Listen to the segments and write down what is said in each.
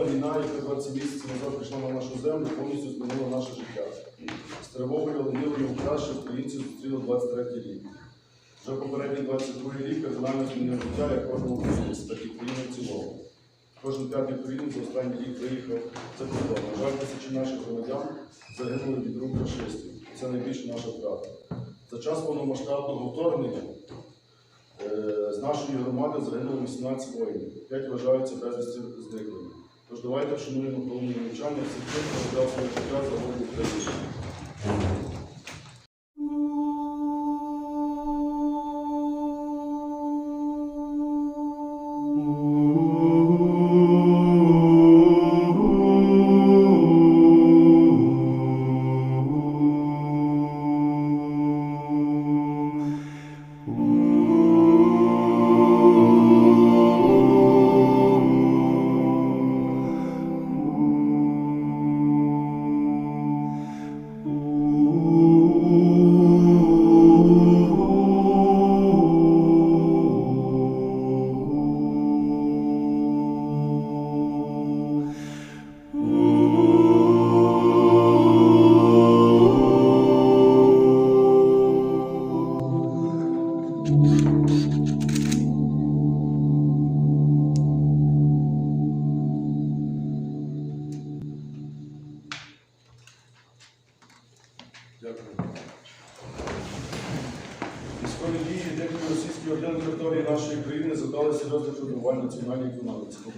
Збройна війна, яка 20 місяців назад прийшла на нашу землю, повністю змінила наше життя. З тривогою, ленивою краще українців зустріло 23 рік. Вже попередній 22 рік кардинально змінив життя як кожного українця, так і країни в цілому. Кожен п'ятий українець за останній рік виїхав за кордон. На жаль, тисячі наших громадян загинули від рук фашистів. Це найбільша наша втрата. За час повномасштабного вторгнення е, з нашої громади загинуло 18 воїнів, 5 вважаються безвісті зниклими. Тож давайте вшануємо хвилину мовчання всіх тих, хто дав свою життя за волю України.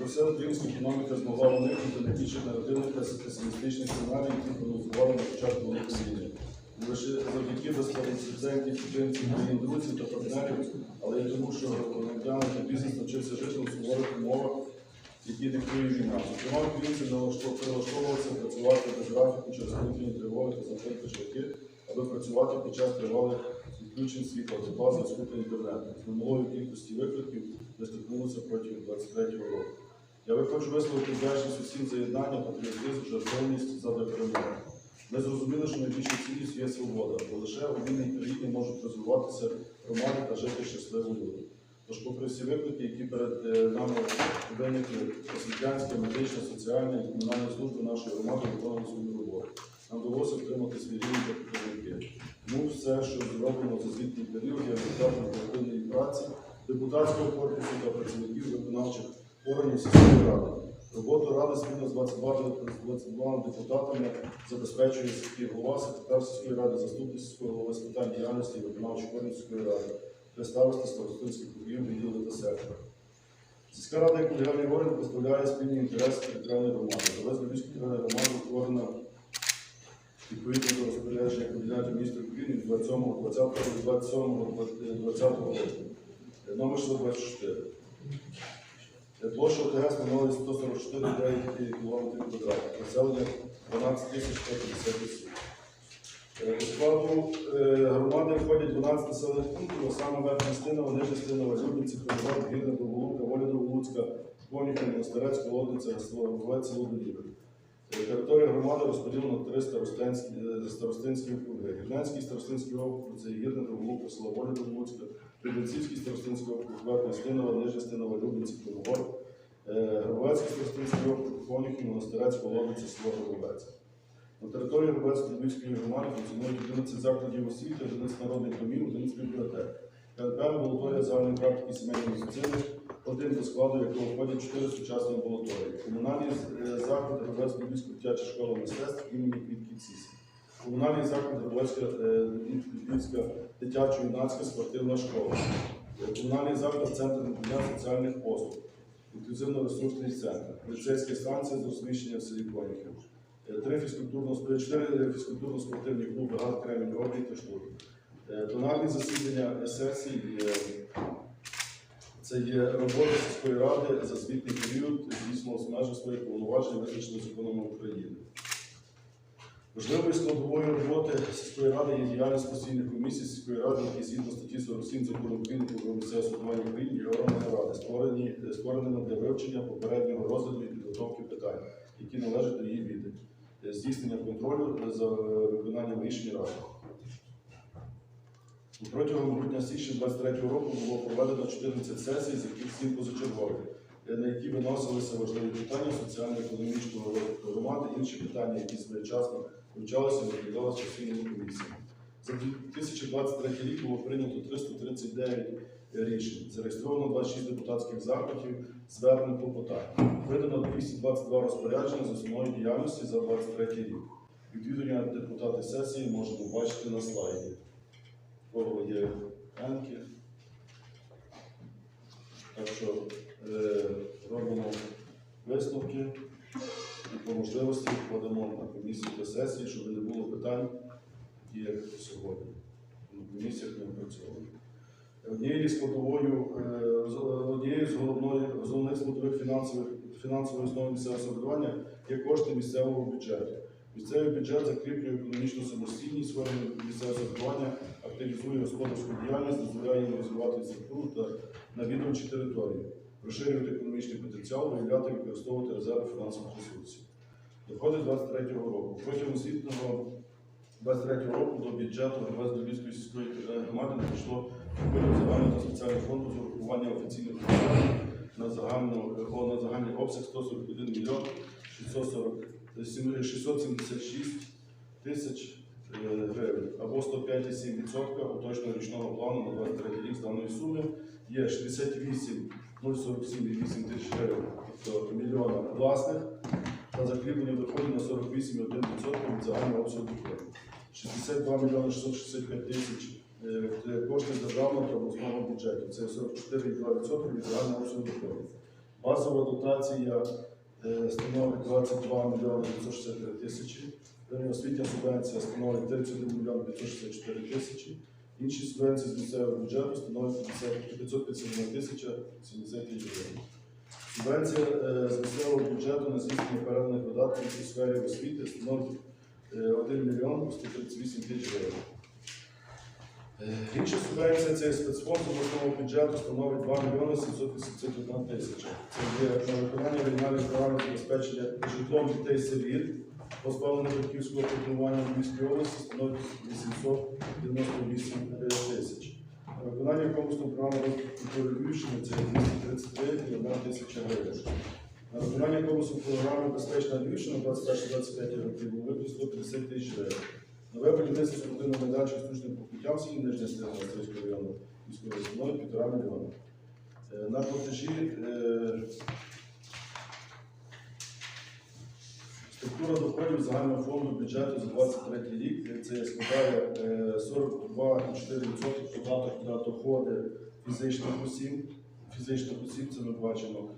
Все, українська економіка змогла уникнути найбільших негативних та песимістичних сценаріїв, які прогнозували на початку війни. Лише завдяки безпрецедентній підтримці країн друзів та партнерів, але й тому, що громадяни та бізнес навчився жити у суворих умовах, які диктує війна. Зокрема, українці прилаштовувалися працювати без графіку через повітряні тривоги та закриті шляхи, аби працювати під час тривалих відключень світла, тепла, зв'язку та інтернету. З немалої кількості викликів ми стикнулися протягом 23-го року. Я хочу висловити вдячність усім за єднання, патріотизм, жертовність задля перемоги. Ми зрозуміли, що найбільша цінність є свобода, бо лише у вільній країні можуть розвиватися громади та жити щасливо люди. Тож, попри всі виклики, які перед е, нами виникли, освітянська, медична, соціальна і комунальна служби нашої громади виконали свою роботу. Нам вдалося отримати свій рівень та показники. Тому все, що зроблено за звітний період, є результатом колективної праці, депутатського корпусу та органів сільської ради. Роботу ради спільно з 22, 22 депутатами забезпечує сільський голова, секретар сільської ради, заступник сільського голови з питань діяльності і виконавчих органів сільської ради, представництво старостинських округів, відділу та сектора. Сільська рада як колегіальний орган представляє спільні інтереси територіальної громади. Залежно Львівської територіальної громади утворена відповідно до розпорядження Кабінету міністрів України 27 20 27 20 року. Номер 124. Площа ОТГ становить 144,9 км квадратних. Населення 12 тисяч 150 осіб. Е, складу е, громади входять 12 населених пунктів, а саме Верхня Стинова, Нижня Стинова, Любниці, Кривоград, Гірна, Довголука, Воля Довголуцька, Конюха, Монастирець, Колодниця, Слововець, село Е, Територія громади розподілена на три старостинські, округи. Гірнянський старостинський округ це Гірна, Довголука, село Воля Прибенцівський старостинський округ, Верхня Стинова, Нижня Стинова, Любниці, Кривоград, е, Гробовецький старостинський округ, Конюхів, Монастирець, Колодниця, село Гробовець. На території Гробецької Львівської громади функціонують 11 закладів освіти, 11 народних домів, 11 бібліотек. КНП амбулаторія загальної практики сімейної медицини, один до складу якого входять 4 сучасні амбулаторії. Комунальний е, заклад Гробецької Львівської дитяча школа мистецтв імені Квітки Цісі. Комунальний заклад Гробецька е, Львівська дитячо-юнацька спортивна школа. Комунальний заклад Центр надання соціальних послуг. Інклюзивно-ресурсний центр. Поліцейська станція з розміщення в селі Конюхів. Е, Три фізкультурно фізкультурно-спортивні клуби ГАЗ, Кремінь, Обрій та Штурм. Е, Пленарні засідання сесій це є робота сільської ради за звітний період, дійсно з межі своїх повноважень, визначених законом України. Важливою складовою роботи сільської ради є діяльність постійних комісій сільської ради, які згідно статті 47 закону України про місцеве самоврядування в Україні є органами ради, створені, створеними для вивчення попереднього розгляду і підготовки питань, які належать до її відділу, здійснення контролю за е, виконанням рішень ради. Протягом грудня січня 23 року було проведено 14 сесій, з яких 7 позачергові. е, на які виносилися важливі питання соціально-економічного розвитку громади, інші питання, які своєчасно і розглядалися постійними комісіями. За 2023 рік було прийнято 339 рішень. Зареєстровано 26 депутатських запитів, звернень клопотань. Видано 222 розпорядження з основної діяльності за 23 рік. Відвідування депутати сесії можемо бачити на слайді. Кого є енки. Так що е, робимо висновки і по можливості комісію до сесії, щоб не було питань, які як сьогодні. На комісіях не. Однією складовою, е, з- однією з головних складових фінансових фінансової основи місцевого самоврядування є кошти місцевого бюджету. Місцевий бюджет закріплює економічну самостійність органів місцевого самоврядування, активізує господарську діяльність, дозволяє їм розвивати структуру та навідувачі території, розширювати економічний потенціал, виявляти використовувати резерви фінансових ресурсів. Доходи 2023 року. Протягом звітного 23 року до бюджету Громадської сільської громади надійшло доходів загального та спеціального фонду з урахування офіційних на загальну на загальний обсяг 141 мільйон 640 676 тисяч е, гривень або 105,7% уточного річного плану на 23 рік з даної суми є 68 047,8 тисяч гривень, тобто мільйона власних та закріплення доходів на 48,1% від загального обсягу доходів. 62 мільйони 665 тисяч е, це кошти державного та обласного бюджету. Це 44,2% від загального обсягу доходів. Базова дотація е, становить 22 мільйони 563 тисячі. Освітня субвенція становить 31 мільйон 564 тисячі. Інші субвенції з місцевого бюджету становить 50 551 тисяча 70 гривень. Субвенція е, з місцевого бюджету на здійснення переданих видатків у сфері освіти становить е, 1 мільйон 138 тисяч гривень. Е, Інша субвенція це є спецфонд обласного бюджету становить 2 мільйони 781 тисяча. Це є на виконання регіональної програми забезпечення житлом дітей сиріт, позбавлених батьківського піклування в Львівській області становить 898 тисяч. На виконання комплексної програми розвитку Львівщини це 233,1 тисяча гривень. На виконання комплексної програми Безпечна Львівщина 21-25 років було виконано 150 тисяч гривень. Нове будівництво спортивного майданчика з штучним покриттям селі Нижня Стена Острівського району міської становить півтора мільйона. Е, На платежі е, структура доходів загального фонду бюджету за 23 рік це складає е, 42,4% податок на доходи фізичних осіб. Фізичних осіб це ми бачимо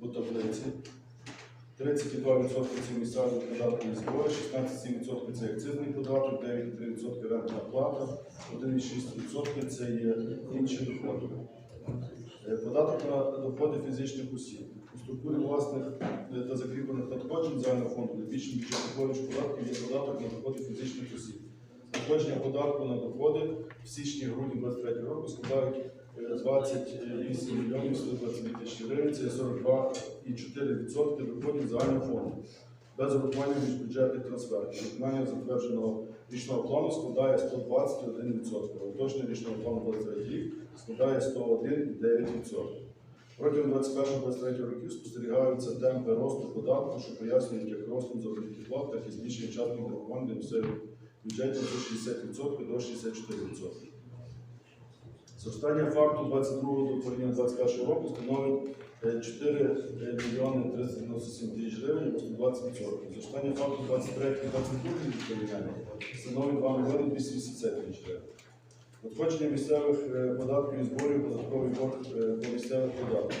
по таблиці. 32% це місцеві податки і збори, 16,7% це акцизний податок, 9,3% рентна плата, 1,6% це є інші доходи. Е, Податок на доходи фізичних осіб. У структурі власних е, та закріплених надходжень загального фонду найбільшим бюджетоплатним податків є податок на доходи фізичних осіб. Надходження податку на доходи в січні-грудні 2023 року складають е, 28 мільйонів 122 тисячі гривень, це 42,4% доходів загального фонду. Без урахування міжбюджетних трансфертів. Виконання затвердженого річного плану складає 121%, а уточнення річного плану 23 рік складає 101,9%. Протягом 21-23 років спостерігаються темпи росту податку, що пояснюють як ростом заробітних плат, так і збільшення частки нарахувань для місцевих бюджетів з 60% до 64%. Зростання факту 22 до порівняння 21 року становить е, 4 мільйони 397 тисяч гривень або 120%. Зростання факту 23 22 рік порівняння становить 2 мільйони 280 тисяч гривень. Надходження місцевих е, податків і зборів податковий борг е, по місцевих податках.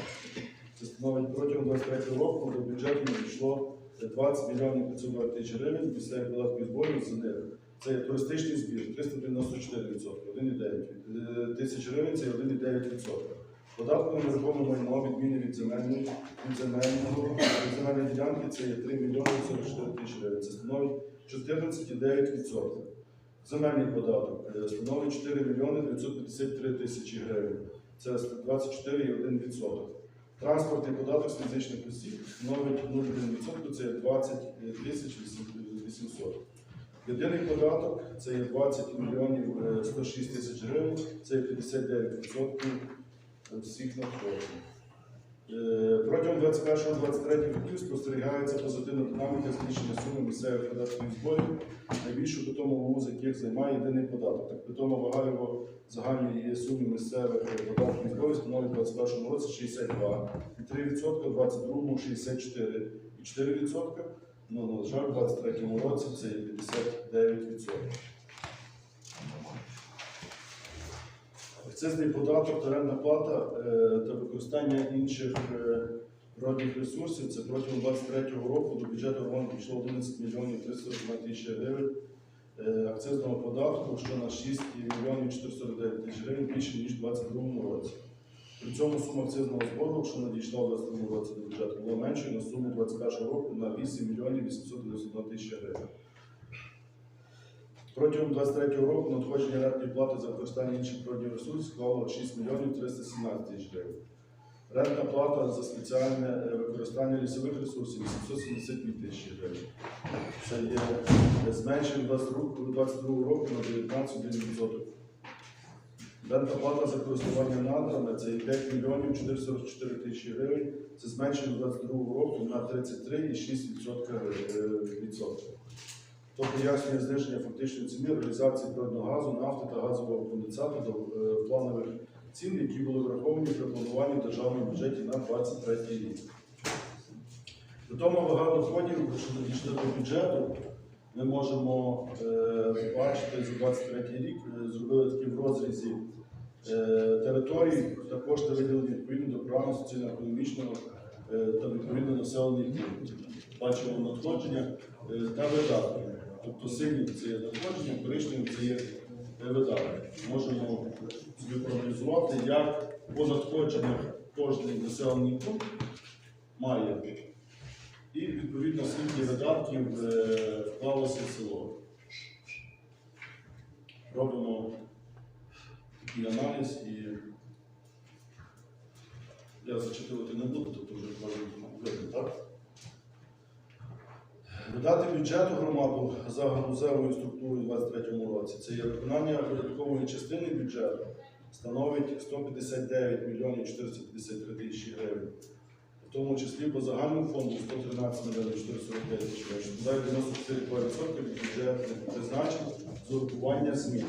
Це становить протягом 23 року до бюджету надійшло е, 20 мільйонів 520 тисяч гривень місцевих податків і зборів з них. Це є туристичний збір 394%, 1,9 тисяч гривень це 1,9%. Податку нерухоме майно відміни від земельної від земельного від земельної ділянки це є 3 мільйони 44 тисячі гривень. Це становить 14,9%. Земельний податок е, становить 4 мільйони 953 тисячі гривень. Це 24,1%. Транспортний податок з фізичних осіб становить 0,1%, це є 20 тисяч 800. Єдиний податок це є 20 мільйонів е, 106 тисяч гривень, це є 59% всіх надходжень. Е, Протягом 21-23 років спостерігається позитивна динаміка збільшення суми місцевих податків і зборів, найбільшу питому з яких займає єдиний податок. Так питома вага його загальної суми місцевих податків і зборів становить у 2021 році 62 і 3%, у 2022 64 і 4%. Ну, на жаль, у 2023 році це є 59%. Акцизний податок, орендна плата е, та використання інших е, природних ресурсів. Це протягом 2023 року до бюджету громади пішло 11 мільйонів 341 тисячі гривень е, акцизного податку, що на 6 мільйонів 449 тисяч гривень більше, ніж у 2022 році. При цьому сума акцизного збору, що надійшла у 2022 році до бюджету, була меншою на суму 2021 року на 8 мільйонів 891 тисячі гривень. Протягом 23 року надходження рентної плати за використання інших природних ресурсів склало 6 мільйонів 317 тисяч гривень. Рентна плата за спеціальне е, використання лісових ресурсів 872 тисячі гривень. Це є зменшення 22 року на 19,1%. Рентна плата за користування надрами це 5 мільйонів 444 тисячі гривень. Це зменшення 22 року на 33,6%. То пояснює зниження фактичної ціни реалізації природного газу, нафти та газового конденсату до е, планових цін, які були враховані при плануванні в державному бюджеті на 2023 рік. При тому вага доходів, що надійшли до бюджету, ми можемо е, бачити за 23 рік, е, зробили такі в розрізі територій та кошти виділені відповідно до програми соціально-економічного та відповідно населених пунктів. Бачимо надходження та видатки. Тобто синім це є надходження, коричневим це є е. Можемо собі проаналізувати, як по надходженнях кожен населений пункт має. І відповідно скільки видатків е, вклалося в село. Робимо такий аналіз і я зачитувати не буду, тобто вже кожен видно, так? Видати бюджету громаду за галузевою структурою у 2023 році це є виконання видаткової частини бюджету становить 159 мільйонів 453 тисячі гривень. В тому числі по загальному фонду 113 мільйонів 445 тисяч гривень, складає 94% від бюджетних призначень з урахування змін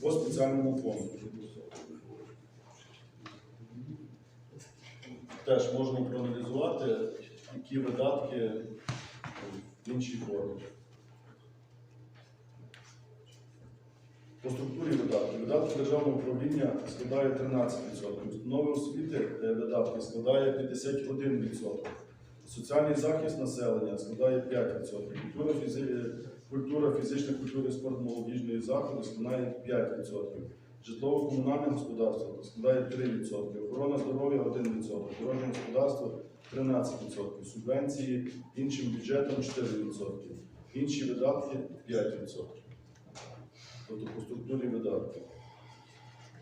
по спеціальному фонду. Теж можемо проаналізувати, які видатки іншій формі. По структурі видатків. Видатки державного управління складає 13%. Установи освіти видатки складає 51%. Соціальний захист населення складає 5%. Культура, фізи... культура фізична культура і спорт молодіжної заходи складає 5%. Житлово-комунальне господарство складає 3%. Охорона здоров'я 1%. Дорожнє господарство 13%. Субвенції іншим бюджетам 4%. Інші видатки 5% тобто по структурі видатків.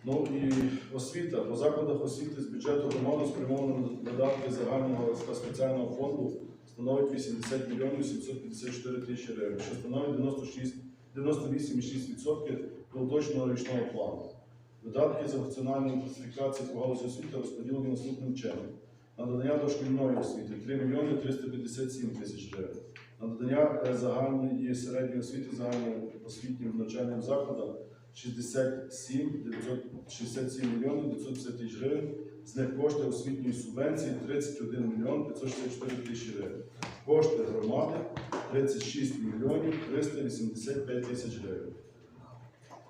Ну і освіта. По закладах освіти з бюджету громади спрямовано видатки загального та спеціального фонду становить 80 мільйонів 754 тисячі гривень, що становить 96 98,6% річного плану. Видатки за функціональну класифікацію по галузі освіти розподілені наступним чином. На додання дошкільної освіти 3 мільйони 357 тисяч гривень. На додання е, загальної середньої освіти загальним освітнім навчальним закладам 67, 967 мільйонів 950 тисяч гривень. З них кошти освітньої субвенції 31 мільйон 564 тисячі гривень. Кошти громади 36 мільйонів 385 тисяч гривень.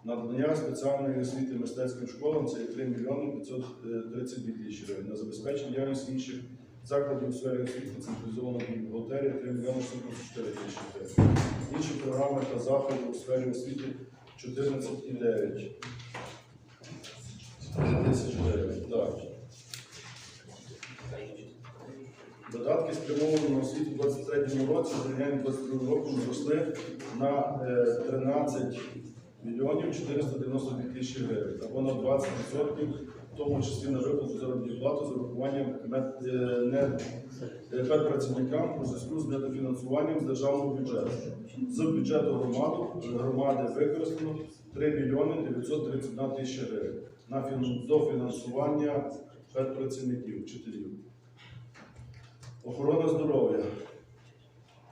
Надання спеціальної освіти мистецьким школам це 3 мільйони 532 тисячі гривень. На забезпечення діяльності інших закладів у сфері освіти централізованої бухгалтерії 3 мільйони 704 тисячі гривень. Інші програми та заходи у сфері освіти 14,9 тисяч гривень. Так. Видатки спрямовані на освіту у 23 році, порівняння 22 роком зросли на е, 13 мільйонів 492 тисячі гривень, або на 20%, в тому числі на виплату заробітної плати з урахуванням е, е, медпрацівникам у зв'язку з недофінансуванням з державного бюджету. З бюджету громаду, громади використано 3 мільйони 931 тисяча гривень на дофінансування медпрацівників, вчителів. Охорона здоров'я.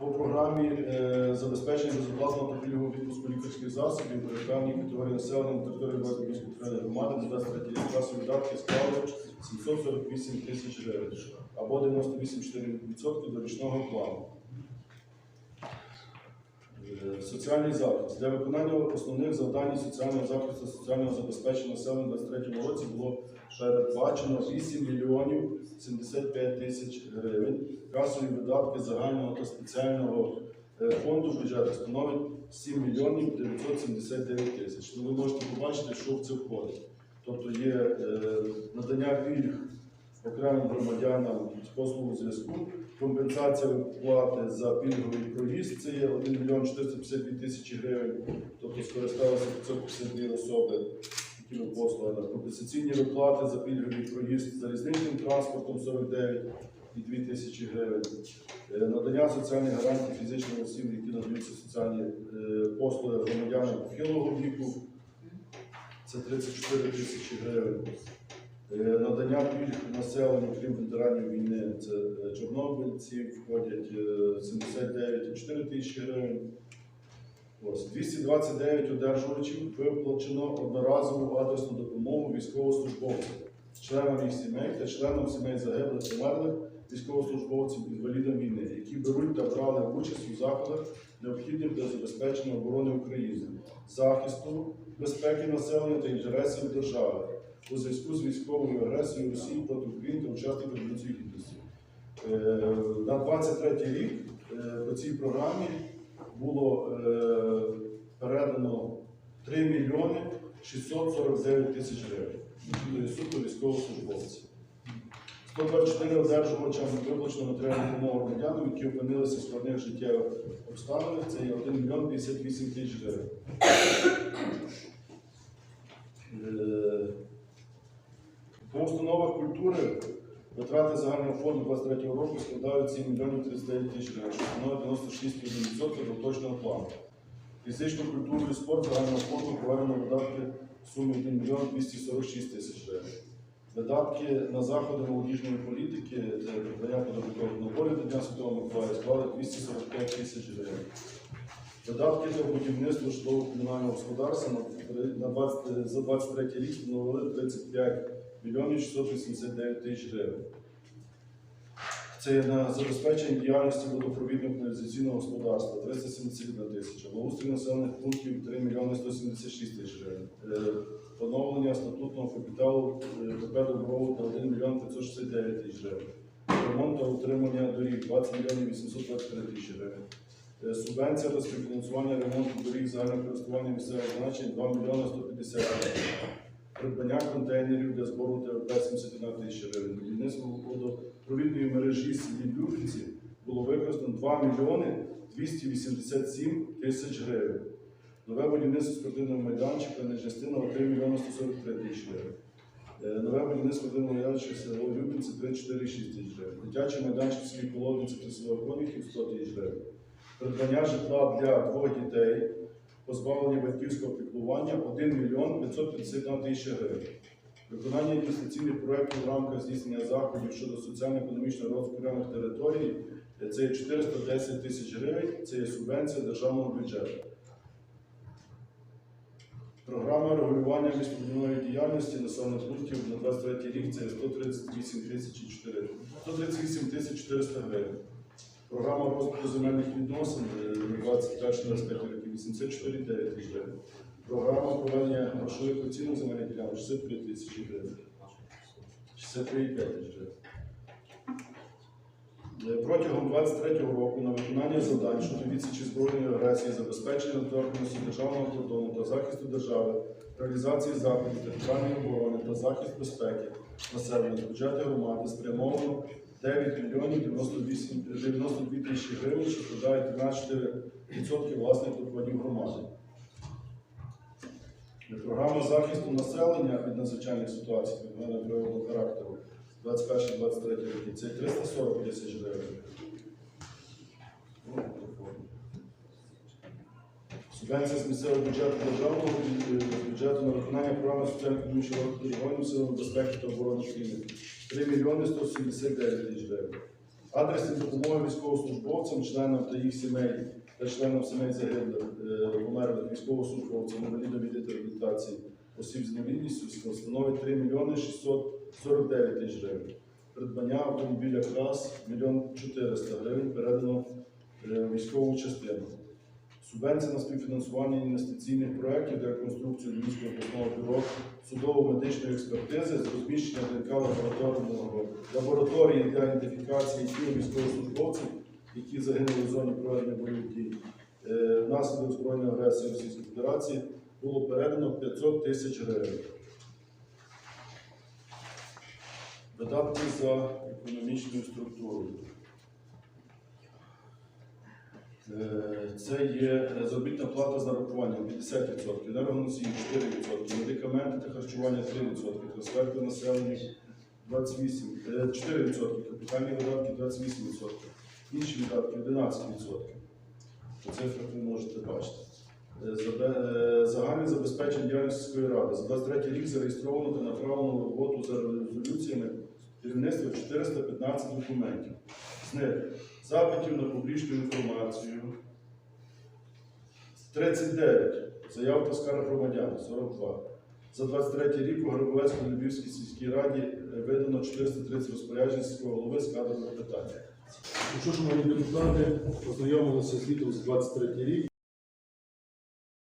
По програмі е, забезпечення безоплатного пільгового відпуску лікарських засобів при певній категорії населення на території Львівської територіальної громади на 23 рік видатки склали 748 тисяч гривень або 98,4% до річного плану. Е, Соціальний захист. Для виконання основних завдань соціального захисту соціального забезпечення населення у 2023 році було передбачено 8 мільйонів 75 тисяч гривень. Касові видатки загального та спеціального е, фонду бюджету становить 7 мільйонів 979 тисяч. Ну, ви можете побачити, що в це входить. Тобто є е, надання пільг окремим громадянам з послугу зв'язку, компенсація виплати за пільговий проїзд, це є 1 мільйон 452 тисячі гривень, тобто скористалися 552 особи такими послугами. Компенсаційні виплати за пільговий проїзд залізничним транспортом 49 і 2 тисячі гривень. Е, Надання соціальних гарантій фізичним осіб, які надаються соціальні е, послуги громадянам похилого віку, це 34 тисячі гривень. Е, Надання пільг населенню, крім ветеранів війни, це чорнобильці, входять е, 79,4 тисячі гривень. Ось 229 одержувачів виплачено одноразову адресну допомогу військовослужбовцям, членам їх сімей та членам сімей загиблих померлих військовослужбовців інвалідам війни, які беруть та брали участь у заходах, необхідних для забезпечення оборони України, захисту безпеки населення та інтересів держави у зв'язку з військовою агресією Росії проти України та учасників Революції Гідності. Е, На 23 рік е, по цій програмі було е, передано 3 мільйони 649 тисяч гривень. Тобто суто військовослужбовців. 124 одержувачам виплачено матеріальну допомогу громадянам, які опинилися в складних життєвих обставинах. Це є 1 мільйон 58 тисяч гривень. Е, По установах культури витрати загального фонду 23 року складають 7 мільйонів 39 тисяч гривень, що становить 96,1% до точного плану. Фізичну культуру і спорт загального фонду проведено видатки в сумі 1 мільйон 246 тисяч гривень. Видатки на заходи молодіжної політики, це придбання податкових наборів до Дня Святого Миколая, склали 245 тисяч гривень. Видатки на будівництво житлово-комунального господарства на 20, за 23 рік становили 35 мільйонів 689 тисяч гривень. Це на забезпечення діяльності водопровідного каналізаційного господарства 371 тисяча, благоустрій населених пунктів 3 мільйони 176 тисяч гривень. Е, Поновлення статутного капіталу е, ПП Доброву та 1 мільйон 569 тисяч гривень. Ремонт та утримання доріг 20 мільйонів 823 тисячі гривень. Е, Субвенція та співфінансування ремонту доріг загального користування місцевого значення 2 мільйони 150 гривень. Придбання контейнерів для збору ТВП 71 тисяча гривень. Будівництво водопровідної мережі в селі Любівці було використано 2 мільйони 287 тисяч гривень. Нове будівництво спортивного майданчика на частина 3 мільйони 143 тисячі гривень. Е, Нове будівництво спортивного майданчика село Любівці 34,6 тисяч гривень. Дитячий майданчик селі Половниці та село Конюхів 100 тисяч гривень. Придбання житла для двох дітей, позбавлення батьківського піклування 1 мільйон 551 тисяча гривень. Виконання інвестиційних проєктів в рамках здійснення заходів щодо соціально-економічного окремих територій це є 410 тисяч гривень, це є субвенція державного бюджету. Програма регулювання містобудівної діяльності населених пунктів на 23 рік це 138 тисяч 4 138 тисяч 400 гривень. Програма розвитку земельних відносин е, 21-25 роки 84,9 тисяч гривень. Програма проведення грошових оцінок земельних ділянок 63 тисячі гривень. 63,5. Е, протягом 23 року на виконання завдань щодо відсічі збройної агресії, забезпечення недоторканності державного кордону та захисту держави, реалізації заходів територіальної оборони та захист безпеки населення з бюджету громади спрямовано 9 мільйонів 92 тисячі гривень, що складають 13 відсотків власних доходів громади. Програма захисту населення від надзвичайних ситуацій підміни природного характеру 21-23 роки це 340 тисяч гривень. Ну, типу, субвенція з місцевого бюджету державного бюджету на виконання програми соціально-економічного регіону сил безпеки та оборони країни 3 мільйони 179 тисяч гривень. Адресні допомоги військовослужбовцям, членам та їх сімей та членам сімей загиблих, е, померлих військовослужбовцям, інвалідам від реабілітації осіб з інвалідністю становить 3 мільйони 649 тисяч гривень. Придбання автомобіля КРАС 1 400 гривень передано е, військову частину. Субвенція на співфінансування інвестиційних проєктів для реконструкції Львівського обласного бюро судово-медичної експертизи з розміщення ДНК лабораторії для ідентифікації тіл військовослужбовців, які загинули в зоні проведення бойових дій. Е, Внаслідок збройної агресії Російської Федерації було передано 500 тисяч гривень. Видатки за економічною структурою. Е, Це є заробітна плата з нарахуванням 50%, енергоносії 4%, медикаменти та харчування 3%, трансферти населення 28%, е, 4%, капітальні видатки 28%, інші видатки 11%. По цифрах ви можете бачити. Е, е, Загальне забезпечення діяльності сільської ради. За 23 рік зареєстровано та направлено роботу за резолюціями керівництва 415 документів. З них запитів на публічну інформацію 39, заяв та скарг громадян 42. За 23 рік у Грабовецькій Львівській сільській раді е, видано 430 розпоряджень сільського голови з кадрових питань. Ну що, мої депутати, ознайомилися з звітом за 23 рік.